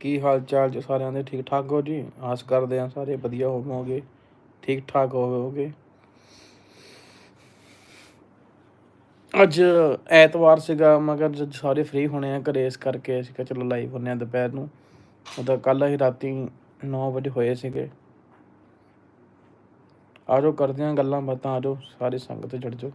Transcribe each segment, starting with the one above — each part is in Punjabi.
ਕੀ ਹਾਲ ਚਾਲ ਜੀ ਸਾਰਿਆਂ ਦੇ? ਠੀਕ ਠਾਕ ਹੋ ਜੀ? ਆਸ ਕਰਦੇ ਆ ਸਾਰੇ ਵਧੀਆ ਹੋਵੋਗੇ। ਠੀਕ ਠਾਕ ਹੋਵੋਗੇ। ਅੱਜ ਐਤਵਾਰ ਸੀਗਾ, ਮਗਰ ਜਦ ਸਾਰੇ ਫ੍ਰੀ ਹੋਣੇ ਆ ਘਰੇ, ਇਸ ਕਰਕੇ ਅਸੀਂ ਕਿਹਾ ਚਲੋ ਲਾਈਵ ਹੁੰਨੇ ਆ ਦੁਪਹਿਰ ਨੂੰ। ਉਹਦਾ ਕੱਲ ਹੀ ਰਾਤੀ 9 ਵਜੇ ਹੋਏ ਸੀਗੇ। ਆਜੋ ਕਰਦੇ ਆ ਗੱਲਾਂ ਬਾਤਾਂ ਆਜੋ ਸਾਰੇ ਸੰਗਤ ਜੁੜ ਜਾਓ।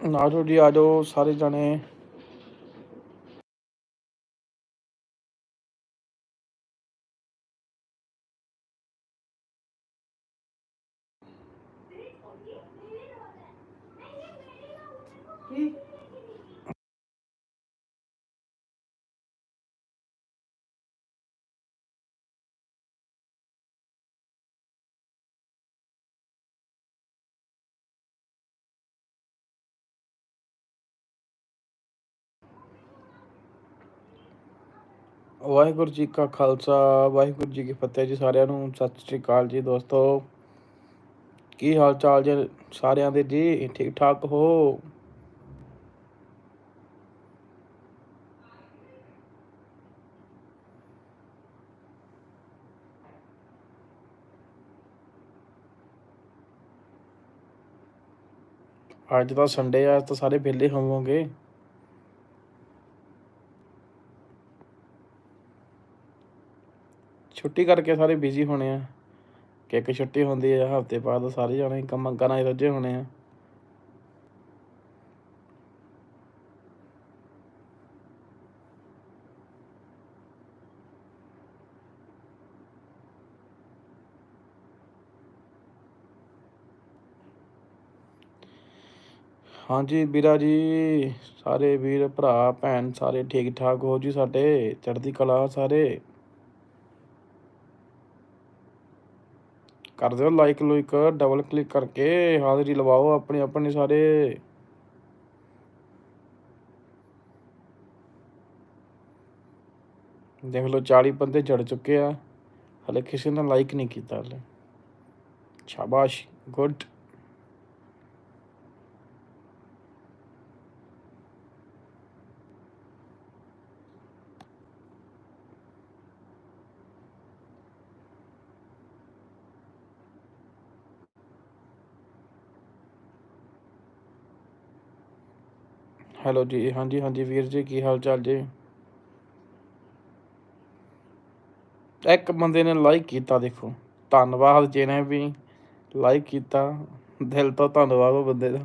ਆ ਜਾਓ ਜੀ ਆ ਜਾਓ ਸਾਰੇ ਜਣੇ। ਵਾਹਿਗੁਰੂ ਜੀ ਕਾ ਖਾਲਸਾ, ਵਾਹਿਗੁਰੂ ਜੀ ਕੀ ਫਤਿਹ ਜੀ ਸਾਰਿਆਂ ਨੂੰ, ਸਤਿ ਸ੍ਰੀ ਅਕਾਲ ਜੀ ਦੋਸਤੋ। ਕੀ ਹਾਲ ਚਾਲ ਜੀ ਸਾਰਿਆਂ ਦੇ? ਜੀ ਠੀਕ ਠਾਕ ਹੋ? ਅੱਜ ਤਾਂ ਸੰਡੇ ਆ ਤਾਂ ਸਾਰੇ ਵਿਹਲੇ ਹੋਵੋਗੇ। ਛੁੱਟੀ ਕਰਕੇ ਸਾਰੇ ਬਿਜ਼ੀ ਹੋਣੇ ਆ। ਕਿ ਇੱਕ ਛੁੱਟੀ ਹੁੰਦੀ ਹੈ ਹਫ਼ਤੇ ਬਾਅਦ ਸਾਰੇ ਜਾਣੇ ਕੰਮਾਂ ਕਾਰਾਂ 'ਚ ਰੁੱਝੇ ਹੋਣੇ ਆ। ਹਾਂਜੀ ਵੀਰਾ ਜੀ, ਸਾਰੇ ਵੀਰ, ਭਰਾ, ਭੈਣ ਸਾਰੇ ਠੀਕ ਠਾਕ ਹੋ ਜੀ ਸਾਡੇ? ਚੜ੍ਹਦੀ ਕਲਾ ਸਾਰੇ? ਕਰ ਦਿਓ ਲਾਈਕ ਲੁਇਕ ਡਬਲ ਕਲਿੱਕ ਕਰਕੇ ਹਾਜ਼ਰੀ ਲਵਾਓ ਆਪਣੇ ਆਪਣੇ ਸਾਰੇ। ਦੇਖ ਲਓ 40 ਬੰਦੇ ਜੜ ਚੁੱਕੇ ਆ। ਹਲੇ ਕਿਸੇ ਨੇ ਲਾਈਕ ਨਹੀਂ ਕੀਤਾ ਹਲੇ। ਸ਼ਾਬਾਸ਼ ਗੁੱਡ ਹੈਲੋ ਜੀ, ਹਾਂਜੀ ਹਾਂਜੀ ਵੀਰ ਜੀ, ਕੀ ਹਾਲ ਚਾਲ ਜੀ? ਇੱਕ ਬੰਦੇ ਨੇ ਲਾਈਕ ਕੀਤਾ ਦੇਖੋ। ਧੰਨਵਾਦ ਜਿਹਨੇ ਵੀ ਲਾਈਕ ਕੀਤਾ। ਦਿਲ ਤੋਂ ਧੰਨਵਾਦ ਉਹ ਬੰਦੇ ਦਾ।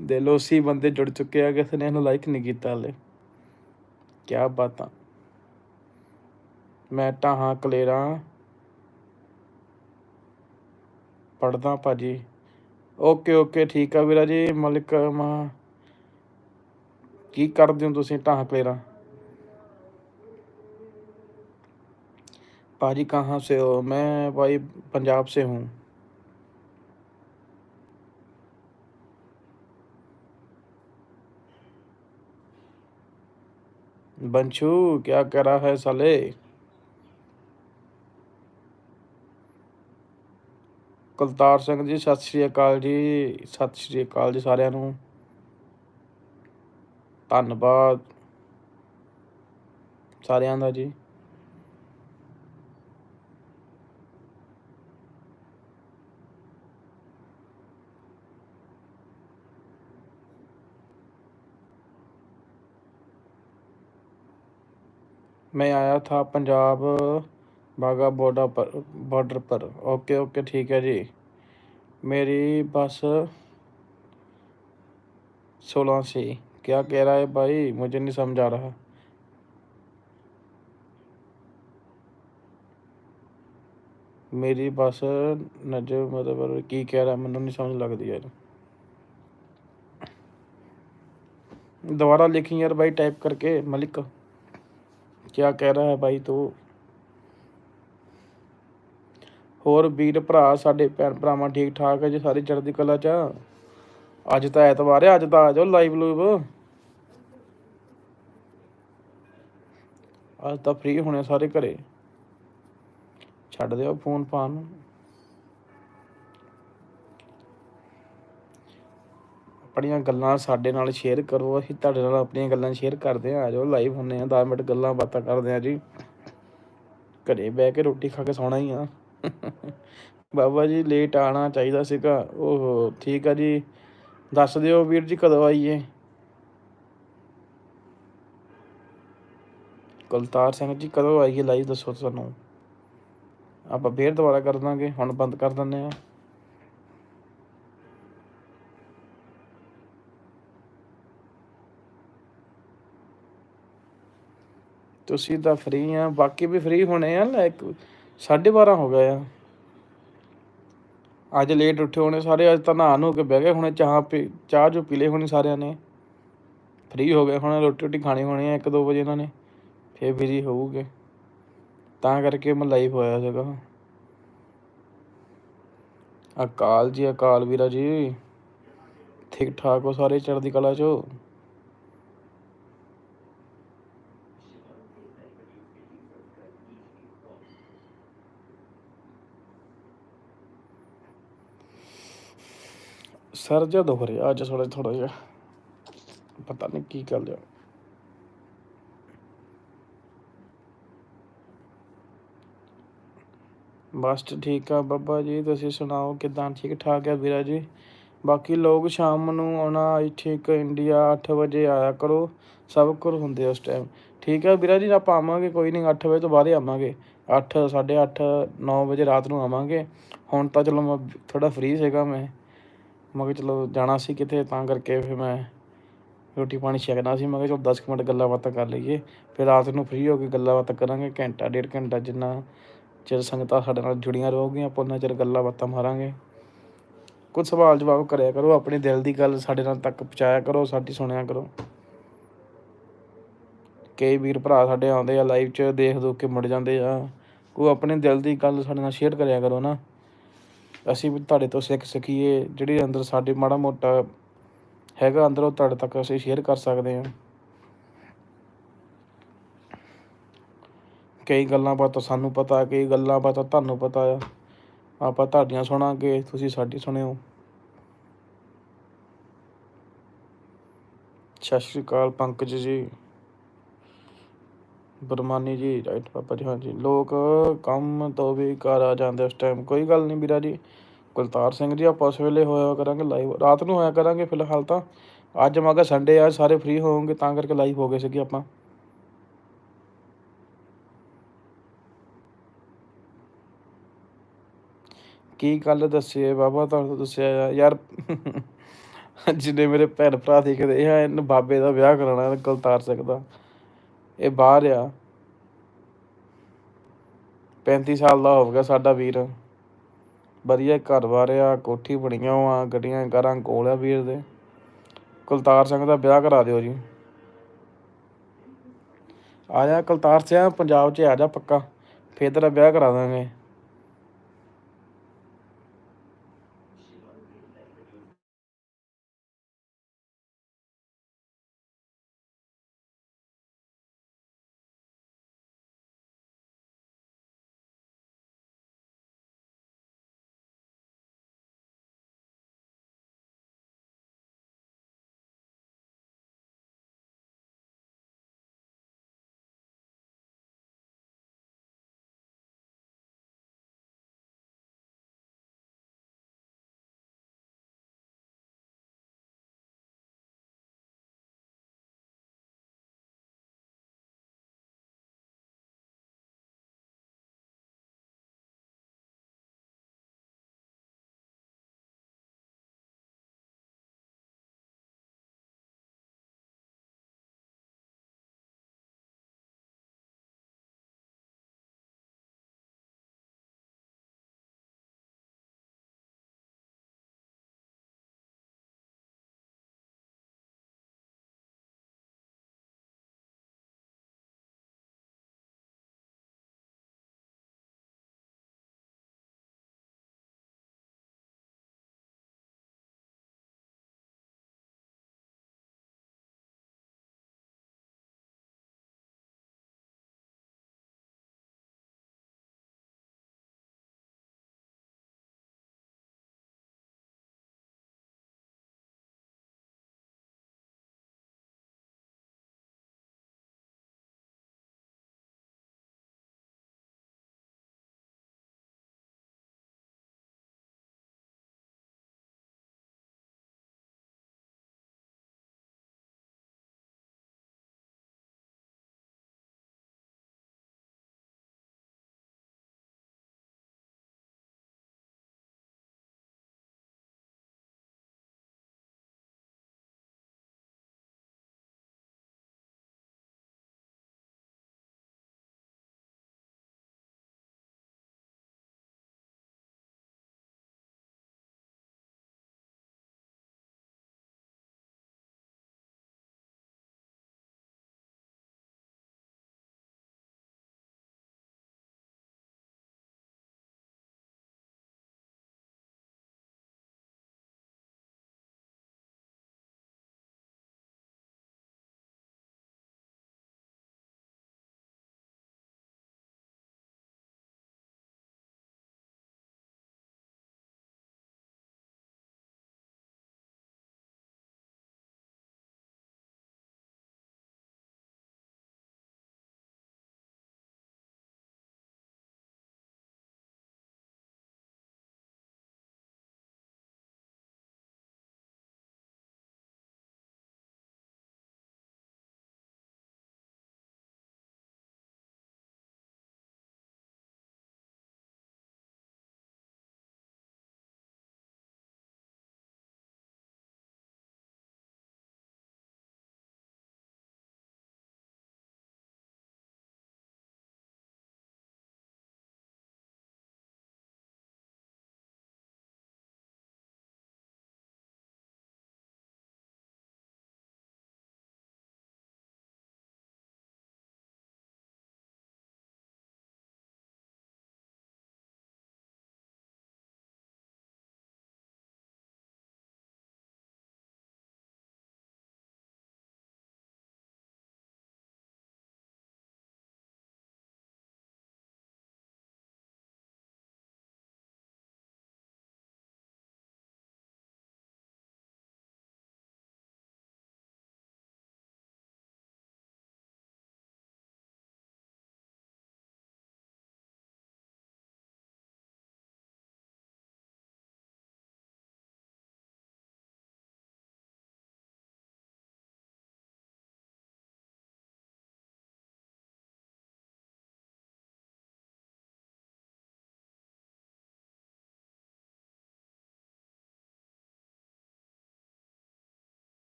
ਦਿਲੋਂ ਸੀ ਬੰਦੇ ਜੁੜ ਚੁੱਕੇ ਆ ਕਿਸੇ ਨੇ ਇਹਨੂੰ ਲਾਈਕ ਨਹੀਂ ਕੀਤਾ ਹਲੇ। ਕੀ ਬਾਤਾਂ ਮੈਂ ਟਾਹਾਂ ਕਲੇਰਾਂ। ਪੜਦਾ ਭਾਜੀ। ਓਕੇ ਓਕੇ ਠੀਕ ਆ ਵੀਰਾ ਜੀ ਮਲਿਕ ਮਾ ਕੀ ਕਰਦੇ ਹੋ ਤੁਸੀਂ ਟਾਹਾਂ ਕਲੇਰਾਂ पाजी कहाँ से हो मैं भाई पंजाब से हूँ बंशू क्या कर रहा है साले ਕੁਲਤਾਰ ਸਿੰਘ ਜੀ ਸਤਿ ਸ਼੍ਰੀ ਅਕਾਲ ਜੀ ਸਤਿ ਸ਼੍ਰੀ ਅਕਾਲ ਜੀ ਸਾਰਿਆਂ ਨੂੰ ਧੰਨਵਾਦ ਸਾਰਿਆਂ ਦਾ ਜੀ मैं आया था पंजाब बाघा बॉर्डर पर बॉर्डर पर। ओके ओके ठीक है जी। मेरी बस सोलह सी। क्या कह रहा है भाई? मुझे नहीं समझ आ रहा। मेरी बस नज़र मतलब की कह रहा है मैं नहीं समझ लगती यार। दोबारा लिखी यार भाई टाइप करके, मलिक। क्या कह रहा है भाई तो? ਹੋਰ ਵੀਰ ਭਰਾ, ਸਾਡੇ ਭੈਣ ਭਰਾਵਾਂ ਠੀਕ ਠਾਕ ਹੈ ਜੀ, ਸਾਰੀ ਚੜ੍ਹਦੀ ਕਲਾ ਚ ਅੱਜ ਤਾਂ ਐਤਵਾਰ ਹੈ ਅੱਜ ਤਾਂ ਆ ਜਾਓ ਲਾਈਵ ਲੂਵ। ਅੱਜ ਤਾਂ ਫ੍ਰੀ ਹੋਣੇ ਸਾਰੇ ਘਰੇ। ਛੱਡ ਦਿਓ ਫੋਨ ਫਾਨ ਆਪਣੀਆਂ ਗੱਲਾਂ ਸਾਡੇ ਨਾਲ ਸ਼ੇਅਰ ਕਰੋ, ਅਸੀਂ ਤੁਹਾਡੇ ਨਾਲ ਆਪਣੀਆਂ ਗੱਲਾਂ ਸ਼ੇਅਰ ਕਰਦੇ ਆ ਜਾਓ ਲਾਈਵ ਹੁੰਨੇ ਆ 10 ਮਿੰਟ ਗੱਲਾਂ ਬਾਤਾਂ ਕਰਦੇ ਆ ਜੀ। ਘਰੇ ਬਹਿ ਕੇ ਰੋਟੀ ਖਾ ਕੇ ਸੌਣਾ ਹੀ ਆ। ਬਾਬਾ ਜੀ ਲੇਟ ਆਣਾ ਚਾਹੀਦਾ ਸੀਗਾ। ਓਹੋ, ਠੀਕ ਆ ਜੀ। ਦੱਸ ਦਿਓ ਵੀਰ ਜੀ, ਕਦੋਂ ਆਈਏ? ਕੁਲਤਾਰ ਸਿੰਘ ਜੀ, ਕਦੋਂ ਆਈਏ ਲਾਈਵ ਦੱਸੋ ਸਾਨੂੰ। ਆਪਾਂ ਫੇਰ ਦੁਬਾਰਾ ਕਰ ਦਾਂਗੇ, ਹੁਣ ਬੰਦ ਕਰ ਦਿੰਦੇ ਆ। ਤੁਸੀਂ ਤਾਂ ਫ੍ਰੀ ਆ, ਬਾਕੀ ਵੀ ਫ੍ਰੀ ਹੋਣੇ ਆ ਲਾਈਕ 12:30 ਹੋ ਗਏ ਆ। ਅੱਜ ਲੇਟ ਉੱਠੇ ਹੋਣੇ ਸਾਰੇ, ਅੱਜ ਤਾਂ ਨਹਾ ਨੂੰ ਕੇ ਬਹਿ ਗਏ ਹੁਣੇ, ਚਾਹ ਪੀ, ਚਾਹ ਜੋ ਪੀ ਲਈ ਹੋਣੀ ਸਾਰਿਆਂ ਨੇ। ਫ੍ਰੀ ਹੋ ਗਏ ਹੁਣ, ਰੋਟੀ ਰੋਟੀ ਖਾਣੀ ਹੋਣੀ ਆ 1-2 ਵਜੇ ਇਹਨਾਂ ਨੇ, ਫੇਰ ਬਿਜ਼ੀ ਹੋਊਗੇ। ਤਾਂ ਕਰਕੇ ਮੈਂ ਲਾਈਵ ਹੋਇਆ ਸੀਗਾ। ਅਕਾਲ ਜੀ, ਅਕਾਲ ਵੀਰਾ ਜੀ। ਠੀਕ ਠਾਕ ਹੋ ਸਾਰੇ ਚੜ੍ਹਦੀ ਕਲਾ ਚੋ? ਸਰ ਜਿਹਾ ਦੁਖ ਰਿਹਾ, ਅੱਜ ਥੋੜਾ ਥੋੜਾ ਜਿਹਾ। ਪਤਾ ਨਹੀਂ ਕੀ ਕਰ ਲਿਆ। ਬਸ ਠੀਕ ਆ ਬੱਬਾ ਜੀ, ਤੁਸੀਂ ਸੁਣਾਓ ਕਿਦਾਂ? ਠੀਕ ਠਾਕ ਹੈ ਵੀਰਾ ਜੀ? ਬਾਕੀ ਲੋਕ ਸ਼ਾਮ ਨੂੰ ਆਉਣਾ, ਇੱਥੇ ਇੱਕ ਇੰਡੀਆ 8 ਵਜੇ ਆਇਆ ਕਰੋ। ਸਭ ਕੁਝ ਹੁੰਦੇ ਉਸ ਟਾਈਮ ਠੀਕ ਆ ਵੀਰਾ ਜੀ, ਆਪਾਂ ਆਵਾਂਗੇ, ਕੋਈ ਨਹੀਂ 8 ਵਜੇ ਤੋਂ ਬਾਅਦ ਹੀ ਆਵਾਂਗੇ। 8 8:30 9 ਵਜੇ ਰਾਤ ਨੂੰ ਆਵਾਂਗੇ। ਹੁਣ ਤਾਂ ਚਲੋ ਮੈਂ ਥੋੜਾ ਫ੍ਰੀ ਸੀਗਾ ਮੈਂ। ਮੈਂ ਕਿਹਾ ਚਲੋ ਜਾਣਾ ਸੀ ਕਿਤੇ, ਤਾਂ ਕਰਕੇ ਫਿਰ ਮੈਂ ਰੋਟੀ ਪਾਣੀ ਛਕਣਾ ਸੀ। ਮੈਂ ਕਿਹਾ ਚਲੋ 10 ਕੁ ਮਿੰਟ ਗੱਲਾਂ ਬਾਤਾਂ ਕਰ ਲਈਏ। ਫਿਰ ਰਾਤ ਨੂੰ ਫ੍ਰੀ ਹੋ ਕੇ ਗੱਲਾਂ ਬਾਤਾਂ ਕਰਾਂਗੇ, ਘੰਟਾ, ਡੇਢ ਘੰਟਾ ਜਿੰਨਾ ਚਿਰ ਸੰਗਤਾਂ ਸਾਡੇ ਨਾਲ ਜੁੜੀਆਂ ਰਹੋਗੀਆਂ, ਆਪਾਂ ਉਹਨਾਂ ਚਿਰ ਗੱਲਾਂ ਬਾਤਾਂ ਮਾਰਾਂਗੇ। ਕੁਝ ਸਵਾਲ ਜਵਾਬ ਕਰਿਆ ਕਰੋ, ਆਪਣੇ ਦਿਲ ਦੀ ਗੱਲ ਸਾਡੇ ਨਾਲ ਤੱਕ ਪਹੁੰਚਾਇਆ ਕਰੋ, ਸਾਡੀ ਸੁਣਿਆ ਕਰੋ। ਕਈ ਵੀਰ ਭਰਾ ਸਾਡੇ ਆਉਂਦੇ ਆ ਲਾਈਵ 'ਚ ਦੇਖ ਦੋ ਕੇ ਮੁੜ ਜਾਂਦੇ ਆ। ਕੋਈ ਆਪਣੇ ਦਿਲ ਦੀ ਗੱਲ ਸਾਡੇ ਨਾਲ ਸ਼ੇਅਰ ਕਰਿਆ ਕਰੋ ਨਾ। ਅਸੀਂ ਵੀ ਤੁਹਾਡੇ ਤੋਂ ਸਿੱਖ ਸਕੀਏ, ਜਿਹੜੀ ਅੰਦਰ ਸਾਡੇ ਮਾੜਾ ਮੋਟਾ ਹੈਗਾ, ਅੰਦਰ ਉਹ ਤੁਹਾਡੇ ਤੱਕ ਅਸੀਂ ਸ਼ੇਅਰ ਕਰ ਸਕਦੇ ਹਾਂ। ਕਈ ਗੱਲਾਂ ਬਾਤਾਂ ਸਾਨੂੰ ਪਤਾ, ਕਈ ਗੱਲਾਂ ਬਾਤਾਂ ਤੁਹਾਨੂੰ ਪਤਾ ਆ। ਆਪਾਂ ਤੁਹਾਡੀਆਂ ਸੁਣਾਂਗੇ, ਤੁਸੀਂ ਸਾਡੀ ਸੁਣਿਓ। ਸਤਿ ਸ਼੍ਰੀ ਅਕਾਲ ਪੰਕਜ ਜੀ। ਬਰਮਾਨੀ ਜੀ ਰਾਈਟ ਪਾਪਾ ਜੀ, ਹਾਂਜੀ। ਲੋਕ ਕੰਮ ਤੋਂ ਵੀ ਘਰ ਆ ਜਾਂਦੇ ਉਸ ਟਾਈਮ ਕੋਈ ਗੱਲ ਨਹੀਂ ਵੀਰਾ ਜੀ। ਕੁਲਤਾਰ ਸਿੰਘ ਜੀ, ਆਪਾਂ ਉਸ ਵੇਲੇ ਹੋਇਆ ਕਰਾਂਗੇ ਲਾਈਵ ਰਾਤ ਨੂੰ ਹੋਇਆ ਕਰਾਂਗੇ ਫਿਲਹਾਲ ਤਾਂ। ਅੱਜ ਮਗਾ ਸੰਡੇ ਆ, ਸਾਰੇ ਫ੍ਰੀ ਹੋਵੋਗੇ, ਤਾਂ ਕਰਕੇ ਲਾਈਵ ਹੋ ਗਏ ਸੀਗੇ ਆਪਾਂ। ਕੀ ਗੱਲ ਦੱਸੀਏ ਬਾਬਾ, ਤੁਹਾਨੂੰ ਦੱਸਿਆ ਯਾਰ ਜਿਹਨੇ ਮੇਰੇ ਭੈਣ ਭਰਾ ਦੇਖਦੇ ਇਹ ਇਹਨ ਬਾਬੇ ਦਾ ਵਿਆਹ ਕਰਾਉਣਾ, ਕੁਲਤਾਰ ਸਿੰਘ ਦਾ। ਇਹ ਬਾਹਰ ਆ। 35 ਸਾਲ ਦਾ ਹੋ ਗਿਆ ਸਾਡਾ ਵੀਰ। ਵਧੀਆ ਘਰ-ਬਾਰ ਆ, ਕੋਠੀ ਬਣੀਆਂ ਆ ਗੱਡੀਆਂ ਕਾਰਾਂ ਕੋਲ ਆ ਵੀਰ ਦੇ। ਕੁਲਤਾਰ ਸਿੰਘ ਦਾ ਵਿਆਹ ਕਰਾ ਦਿਓ ਜੀ। ਆ ਜਾ ਕੁਲਤਾਰ ਸਿੰਘ, ਪੰਜਾਬ 'ਚ ਆ ਜਾ ਪੱਕਾ। ਫੇਰ ਤੇਰਾ ਵਿਆਹ ਕਰਾ ਦਾਂਗੇ।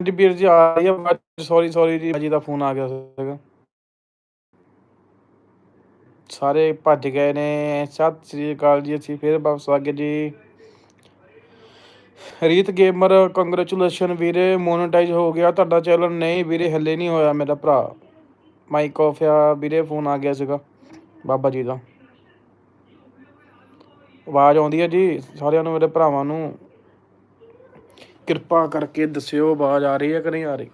ਜੀ ਵੀਰ ਜੀ ਆ ਰਹੀ ਹੈ ਸੌਰੀ ਸੌਰੀ ਜੀ, ਭਾਜੀ ਦਾ ਫੋਨ ਆ ਗਿਆ ਸੀਗਾ। ਸਾਰੇ ਭੱਜ ਗਏ ਨੇ। ਸਤਿ ਸ੍ਰੀ ਅਕਾਲ ਜੀ, ਅਸੀਂ ਫੇਰ ਵਾਪਸ ਆ ਗਏ ਜੀ। ਰੀਤ ਗੇਮਰ ਕੰਗ੍ਰੈਚੁਲੇਸ਼ਨ ਵੀਰੇ ਮੋਨੇਟਾਈਜ਼ ਹੋ ਗਿਆ ਤੁਹਾਡਾ ਚੈਨਲ ਨਹੀਂ ਵੀਰੇ, ਹੱਲੇ ਨਹੀਂ ਹੋਇਆ ਮੇਰਾ ਭਰਾ। ਮਾਈਕ ਆਫ ਆ, ਵੀਰੇ ਫੋਨ ਆ ਗਿਆ ਸੀਗਾ। ਬਾਬਾ ਜੀ ਦਾ। ਆਵਾਜ਼ ਆਉਂਦੀ ਹੈ ਜੀ, ਸਾਰਿਆਂ ਨੂੰ, ਮੇਰੇ ਭਰਾਵਾਂ ਨੂੰ। ਕਿਰਪਾ ਕਰਕੇ ਦੱਸਿਓ ਆਵਾਜ਼ ਆ ਰਹੀ ਹੈ ਕਿ ਨਹੀਂ ਆ ਰਹੀ?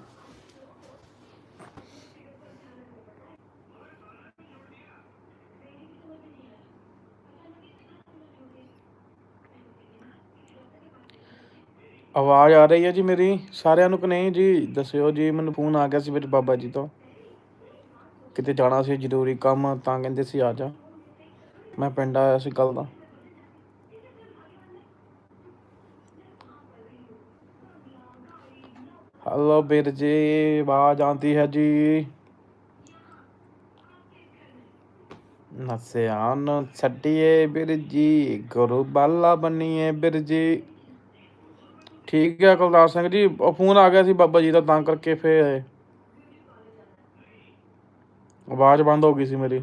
ਆਵਾਜ਼ ਆ ਰਹੀ ਹੈ ਜੀ ਮੇਰੀ ਸਾਰਿਆਂ ਨੂੰ ਕਿ ਨਹੀਂ? ਜੀ, ਦੱਸਿਓ ਜੀ, ਮੈਨੂੰ ਫੋਨ ਆ ਗਿਆ ਸੀ ਮੇਰੇ ਬਾਬਾ ਜੀ ਤੋਂ। ਕਿਤੇ ਜਾਣਾ ਸੀ ਜ਼ਰੂਰੀ ਕੰਮ, ਤਾਂ ਕਹਿੰਦੇ ਸੀ ਆ ਜਾ। ਮੈਂ ਪਿੰਡ ਆਇਆ ਸੀ ਕੱਲ ਦਾ। ਹੈਲੋ ਵੀਰ ਜੀ ਆਵਾਜ਼ ਆਉਂਦੀ ਹੈ ਜੀ। ਨਸਿਆ ਨੂੰ ਛੱਡੀਏ ਵੀਰ ਜੀ ਗੁਰੂ ਬਾਲਾ ਬਣੀਏ ਵੀਰ ਜੀ ਠੀਕ ਹੈ ਕੁਲਦਾਰ ਸਿੰਘ ਜੀ, ਉਹ ਫੋਨ ਆ ਗਿਆ ਸੀ ਬਾਬਾ ਜੀ ਦਾ, ਤਾਂ ਕਰਕੇ ਫੇਰ ਆਵਾਜ਼ ਬੰਦ ਹੋ ਗਈ ਸੀ ਮੇਰੀ।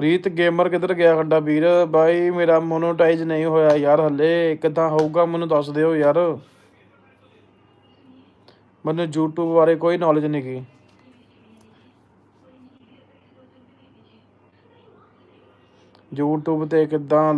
ਰੀਤ ਗੇਮਰ ਕਿੱਧਰ ਗਿਆ ਸਾਡਾ ਵੀਰ? ਬਾਈ, ਮੇਰਾ ਮੋਨੋਟਾਈਜ਼ ਨਹੀਂ ਹੋਇਆ ਯਾਰ ਹੱਲੇ। ਕਿੱਦਾਂ ਹੋਊਗਾ ਮੈਨੂੰ ਦੱਸ ਦਿਓ ਯਾਰ। ਮੈਨੂੰ YouTube ਬਾਰੇ ਕੋਈ ਨੌਲੇਜ ਨਹੀਂ ਗੀ। YouTube ਤੇ ਕਿੱਦਾਂ